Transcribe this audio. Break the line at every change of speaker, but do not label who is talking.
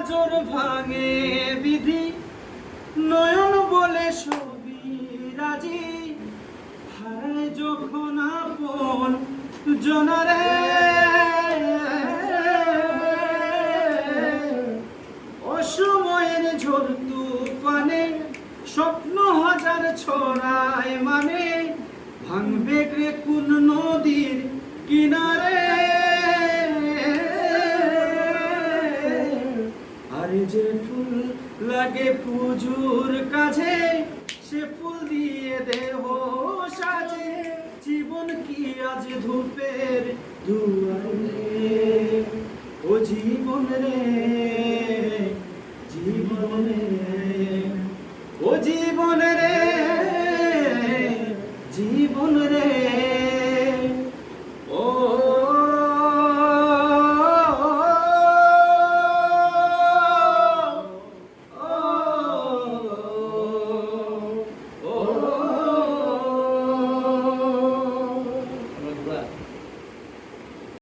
নজর ভাঙে বিধি। নয়ন বলে ছবি রাজি। হারায় যখন আপন জনারে। অসময়ের ঝড় তুফানে স্বপ্ন হাজার ছড়ায় মানে। ভাঙবে রে কোন যে ফুল লাগে পুজোর কাছে সে ফুল দিয়ে দেহ সাজে। জীবন কি আজ ধূপের ও জীবন রে জীবন রে, ও জীবন রে।